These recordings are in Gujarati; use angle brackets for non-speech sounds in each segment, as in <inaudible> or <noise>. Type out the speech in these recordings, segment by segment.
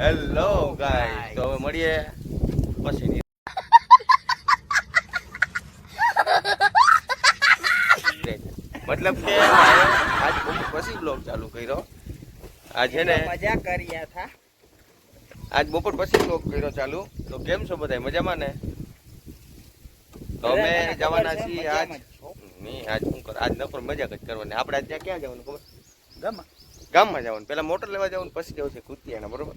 હેલો ગાઈસ તો હવે મળીએ પછી. મતલબ કે આજ પછી બ્લોગ ચાલુ કર્યો. આજે ને મજા કર્યા હતા આજ બપોર પછી બ્લોગ કર્યો ચાલુ. તો કેમ છો બધા મજામાં ને? તો અમે જવાના છીએ આજ. નહીં આજ શું કર આજ નફર મજાક જ કરવાની. આપણે આજ ત્યાં ક્યાં જવાનું ખબર? ગામમાં. ગામમાં જવાનું. પેલા મોટર લેવા જવાનું પછી જવું છે કુતિયાના બરોબર?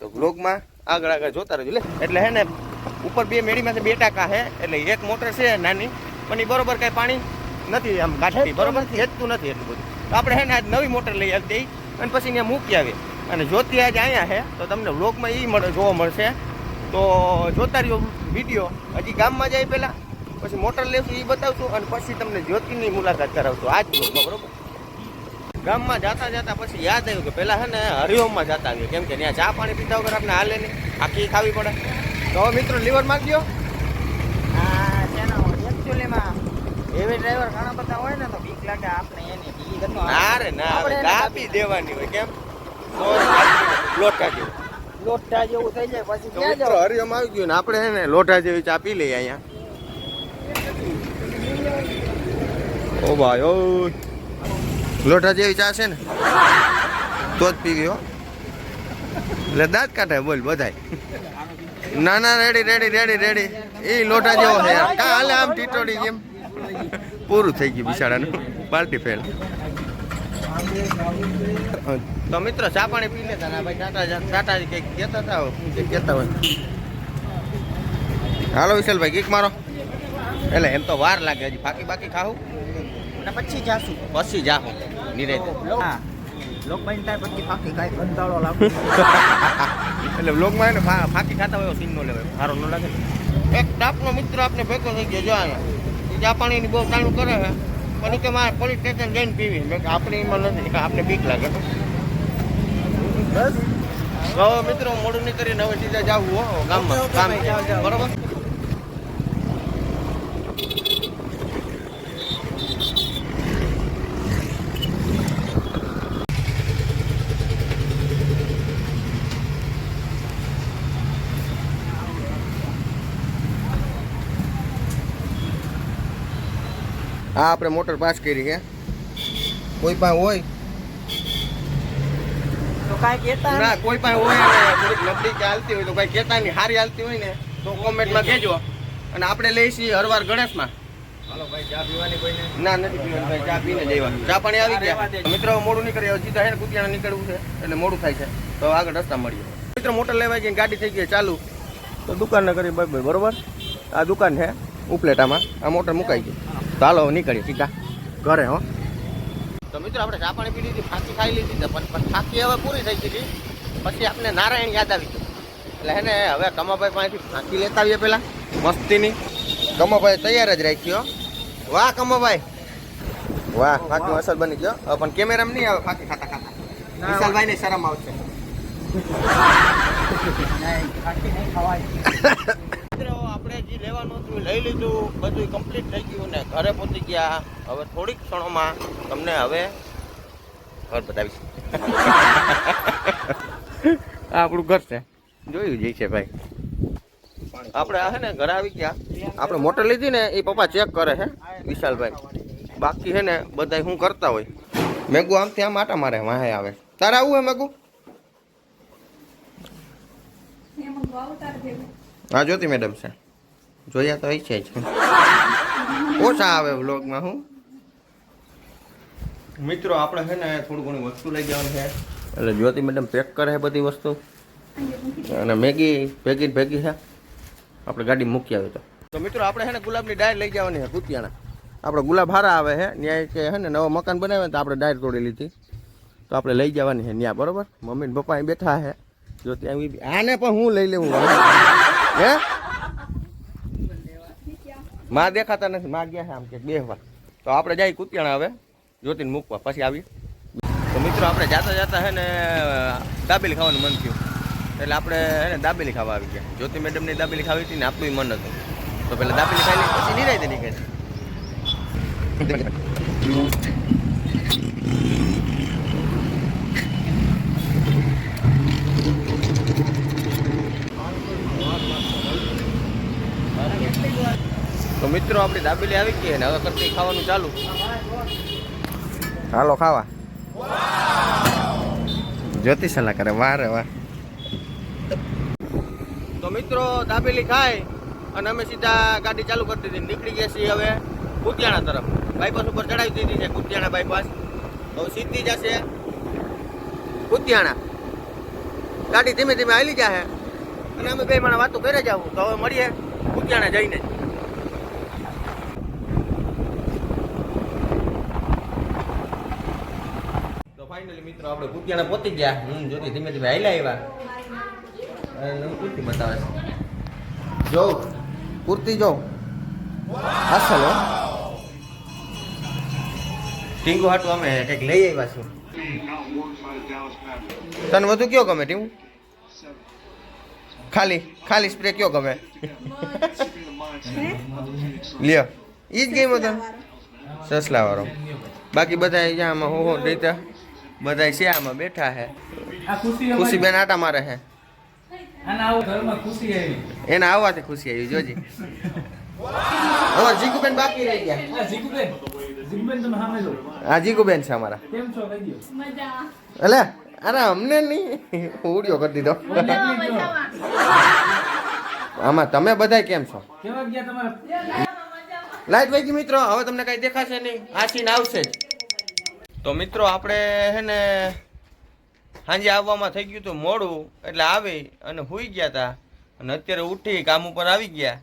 તો બ્લોગમાં આગળ આગળ જોતા રહેજો. લે એટલે હે ને ઉપર બે મેળીમાંથી બે ટાંકા હે એટલે એક મોટર છે નાની પણ એ બરોબર કાંઈ પાણી નથી આમ કાઢતી બરોબર? ખેંચતું નથી એટલું બધું. તો આપણે હે ને આજ નવી મોટર લઈ આવી દઈ અને પછી ત્યાં મૂકી આવીએ અને જ્યોતિ આજ અહીંયા છે તો તમને વ્લોગમાં એ મળે જોવા મળશે. તો જોતા રહ્યો વીડિયો હજી ગામમાં જાય પહેલાં પછી મોટર લેશું એ બતાવશું અને પછી તમને જ્યોતિની મુલાકાત કરાવશું આ જ બ્લોગમાં બરોબર? ગામમાં જતા જતા પછી યાદ આવ્યું કે પેલા છે ને હરિઓમમાં જતા આવીએ. કેમ કે ત્યાં ચા પાણી પીતા વગર આપણે હાલે નહીં. આખી ખાવી પડે. તો હવે મિત્રો લીવર છે ને એકચ્યુઅલીમાં ડ્રાઈવર ઘણા બધા હોય ને તો બીક લાગે આપણે એની. બીજી ના રે ના કાપી દેવાની હોય કેમ? લોટા જેવું. લોટા જેવું થઈ જાય પછી ક્યાં જાવ આવી ગયું ને આપણે હે ને લોટા જેવી ચા પી લઈએ અહીંયા. ઓ ભાઈ ઓ. લોટા જેવી ચા છે ને તો જ પી ગયો એટલે દાંત કાઢે બોલ બધાય. ના ના રેડી રેડી રેડી રેડી એ લોટા જેવો છે કા હાલે આમ ટીટોડી જેમ? પૂરું થઈ ગયું બિચારાનું. પાર્ટી ફેલ તો મિત્રો ચા પાણી પી લેતા ના ભાઈ ટાટા ટાટા કંઈક કહેતા હતા કંઈક કહેતા હોય. હાલો વિશાલભાઈ કીક મારો. એટલે એમ તો વાર લાગે હજી બાકી બાકી ખાવું. અને પછી જાશું. પછી જાહું. નિરાયતે હા લોક બની થાય પછી ફાકી કાંઈ કંટાળો લાગે એટલે ફા- ખાતા હોય સીન નો લેવાય સારો ન લાગે એક ટાપનો મિત્ર આપણે ભેગો થઈ ગયો જો અહીંયા ચા પાણીની બહુ તાણું કરે છે પણ કે મારે પોલીસ સ્ટેશન જઈને પીવી મેં આપણે એમાં નથી આપણે બીક લાગે બસ મિત્રો મોડું નહીં કરીને હવે સીધા જવું હો ગામમાં કામ. બરોબર આ આપણે મોટર પાસ કરી છે કોઈ પાસે હોય? તો કાંઈ કહેતા ના કોઈ પાસે હોય ને થોડીક નબળી કે હોય તો ભાઈ કહેતા નહીં. સારી ચાલતી હોય ને તો કોમેન્ટમાં કહેજો. અને આપણે લઈશી હરવાર ગણેશમાં. હાલો ભાઈ ચા પીવાની કોઈને? ના નથી પીવાનું ચા પીને જઈવાનું ચા પાણી આવી ગયા. મિત્રો મોડું નીકળે હવે સીધા હે ને કુતિયાણા નીકળવું છે એટલે મોડું થાય છે. તો આગળ રસ્તા મળીએ. મિત્રો મોટર લેવા જઈને ગાડી થઈ ગઈ ચાલુ. તો દુકાન કરી બાય બાય બરોબર? આ દુકાન છે. ઉપલેટામાં. આ મોટર મુકાઈ ગઈ તો હાલો નીકળીએ સીધા ઘરે હો. તો મિત્રો આપણે ચા પાણી પી લીધી ફાંકી ખાઈ લીધી પણ પણ ફાંકી હવે પૂરી થઈ ગઈ પછી આપણે નારાયણ યાદ આવી ગયું. એટલે હે ને હવે કમાભાઈ પાસેથી ફાંકી લેતા આવીએ પહેલાં. મસ્તીની. કમાભાઈ તૈયાર જ રાખ્યો વાહ કમાભાઈ. વાહ ફાંકી અસર બની ગયો. પણ કેમેરામાં નહીં આવે ફાંકી ખાતા ખાતા. વિશાલભાઈ ને શરમ આવશે. <laughs> નહીં ફાકી નહીં ખવાય. <laughs> મિત્રો આપણે જે લેવાનું હતું એ લઈ લીધું બધું કમ્પ્લીટ થઈ ગયું ને ઘરે પહોંચી ગયા. હવે થોડીક ક્ષણોમાં તમને હવે ઘર બતાવીશ. <laughs> આપણું ઘર છે. જોયું જઈ છે ભાઈ. આપણે આ છે ને ઘરે આવી ગયા. આપણે મોટર લીધી ને એ પપ્પા ચેક કરે છે વિશાલભાઈ. બાકી છે ને બધા હું કરતા હોય? મેગુ આમ ત્યાં માટા મારે વાહે આવે. તારે આવું હે મેગુ? હા જ્યોતિ મેડમ છે. જોયા તો છે જ. ઓછા આવે વ્લોગમાં હું? મિત્રો આપણે છે ને થોડું ઘણું વસ્તુ લઈ જવાનું છે. એટલે જ્યોતિ મેડમ પેક કરે છે બધી વસ્તુ? અને મેગી ભેગી ને ભેગી છે? આપણે ગાડી મૂકી આવી તો. તો મિત્રો આપણે છે ને ગુલાબની ડાયર લઈ જવાની છે કુતિયાણા આપણે ગુલાબ હારા આવે છે ન્યાય કે છે ને નવા મકાન બનાવે તો આપણે ડાયર તોડી લીધી. તો આપણે લઈ જવાની છે ત્યાં બરોબર? મમ્મી ને પપ્પા અહીં બેઠા છે. જો ત્યાં આને પણ હું લઈ લેવું હે? માં દેખાતા નથી. માં ગયા છે આમ કે વાર તો આપણે જાય કુતિયાણા હવે. જ્યોતિને મૂકવા. પછી આવી તો મિત્રો, આપણે જાતા જાતા હે ને દાબેલી ખાવાનું મન થયું. એટલે આપણે હે ને, દાબેલી ખાવા આવી ગયા. જ્યોતિ મેડમની દાબેલી ખાવી હતી ને આપણું મન હતું. તો પેલા દાબેલી ખાઈ લઈ પછી નિરાય નીકળે મિત્રો આપણી દાબેલી આવી ગઈ અને હવે કરતી ખાવાનું ચાલુ. હાલો ખાવા. જ્યોતિ સલાહ કરે વાહ રે વાહ. તો મિત્રો દાબેલી ખાય અને અમે સીધા ગાડી ચાલુ કરી દીધી. નીકળી ગયા છીએ હવે કુતિયાણા તરફ. બાયપાસ ઉપર ચડાવી દીધી છે કુતિયાણા બાયપાસ હવે સીધી જશે કુતિયાણા. ગાડી ધીમે ધીમે હાલી જાહે. અને અમે બે માણા વાતો કરે જાવ તો હવે મળીએ કુતિયાણા જઈને જ. તો ફાઇનલી મિત્રો ગયા. હું જોતી ધીમે ધીમે હાલ્યા આવ્યા. બતાવે છે. જો, કુર્તી જો. અસલ હાટું અમે કંઈક લઈ આવ્યા છું તને વધુ કયો ગમે, ટીંગુ? ખાલી ખાલી સ્પ્રે કયો ગમે? લ્યો. ઈ જ ગેમ તને? સસલા વાળો બાકી બધા અહીંયા આમાં હો હો દેતા બધા છે આમાં બેઠા હે. આ ખુશી ખુશી બેન આટા મારે હે. આના આવું ઘરમાં ખુશી આવી. એને આવવાથી ખુશી આવી જોજી. હવે જીકુબેન બાકી રહી ગયા. હા જીકુબેન છે અમારા. કેમ છો? કહી દો એટલે અરે અમને નહીં. ઉડ્યો કરી દીધો. આમાં તમે બધા કેમ છો? કેવા ગયા તમારા? લાઈટ ભાઈ મિત્રો હવે તમને કઈ દેખાશે નહીં. આ સીન આવશે જ. તો મિત્રો આપણે હે ને સાંજે આવવામાં થઈ ગયું હતું મોડું, એટલે આવી અને હુઈ ગયા હતા અને અત્યારે ઉઠી કામ ઉપર આવી ગયા.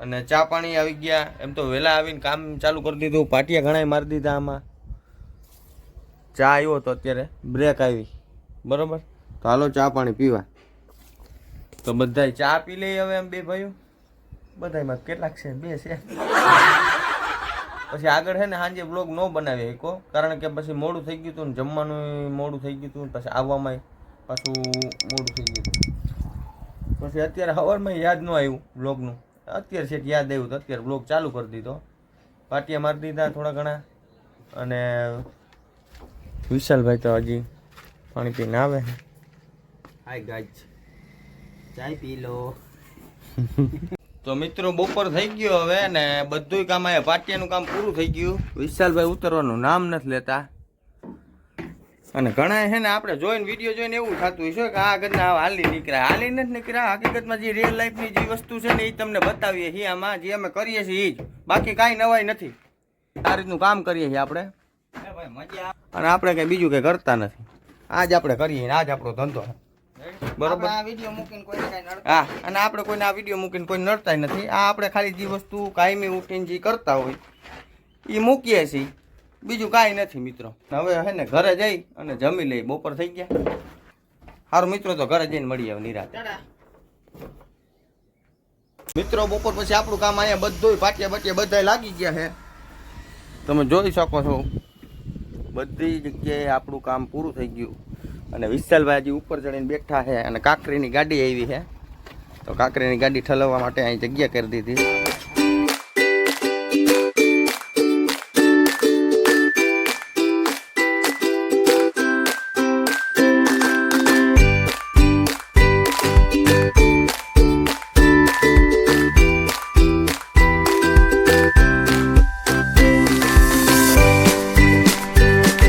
અને ચા પાણી આવી ગયા. એમ તો વહેલા આવીને કામ ચાલુ કરી દીધું. પાટિયા ઘણાય મારી દીધા આમાં. ચા આવ્યો તો અત્યારે. બ્રેક આવી. બરાબર? તો હાલો ચા પાણી પીવા. તો બધાય ચા પી લઈએ હવે એમ બે ભાઈઓ. બધાયમાં કેટલાક છે? બે છે. પછી આગળ છે ને સાંજે બ્લોગ ન બનાવી શકો કારણ કે પછી મોડું થઈ ગયું હતું ને જમવાનું મોડું થઈ ગયું હતું પછી આવવામાં પાછું મોડું થઈ ગયું હતું. પછી અત્યારે સવારમાં યાદ ન આવ્યું બ્લોગનું અત્યારે છે યાદ આવ્યું તો અત્યારે બ્લોગ ચાલુ કરી દીધો. પાટિયા મારી દીધા થોડા ઘણા. અને વિશાલભાઈ તો હજી પાણી પીને આવે હાય ગાજ ચાય પી લો. <laughs> તો મિત્રો બપોર થઈ ગયો હવે ને બધુંય કામ અહીંયા પાટિયાનું કામ પૂરું થઈ ગયું. વિશાલભાઈ ઉતરવાનું નામ નથી લેતા. અને ઘણા છે ને આપણે જોઈને વીડિયો જોઈને એવું થતું હશે કે આ ઘરના હાલી નીકળ્યા. હાલી નથી નીકળ્યા. હકીકતમાં જે રિયલ લાઈફની જે વસ્તુ છે ને એ તમને બતાવીએ છીએ આમાં. જે અમે કરીએ છીએ એ જ. બાકી કાંઈ નવાઈ નથી. આ રીતનું કામ કરીએ છીએ આપણે. અને આપણે કંઈ બીજું કંઈ કરતા નથી. આજ આપણે કરીએ ને આજ આપણો ધંધો. છે. બરોબર? આ વીડિયો મૂકીને કોઈને કાંઈ નડતું હા અને આપણે કોઈને આ વીડિયો મૂકીને કોઈ નડતા નથી. આ આપણે ખાલી જે વસ્તુ કાયમી ઉઠીને જે કરતા હોય એ મૂકીએ છીએ. બીજું કાંઈ નથી મિત્રો. હવે હે ને ઘરે જઈ અને જમી લઈ. બપોર થઈ ગયા. સારું મિત્રો તો ઘરે જઈને મળીએ હવે નિરાતે. મિત્રો બપોર પછી આપણું કામ અહીંયા બધું પાટિયા બાટિયા બધા લાગી ગયા છે. તમે જોઈ શકો છો બધી જગ્યાએ આપણું કામ પૂરું થઈ ગયું. અને વિશાલભાઈ ઉપર ચડીને બેઠા છે અને કાંકરીની ગાડી આવી છે. તો કાકરીની ગાડી ઠલવવા માટે અહીં જગ્યા કરી દીધી.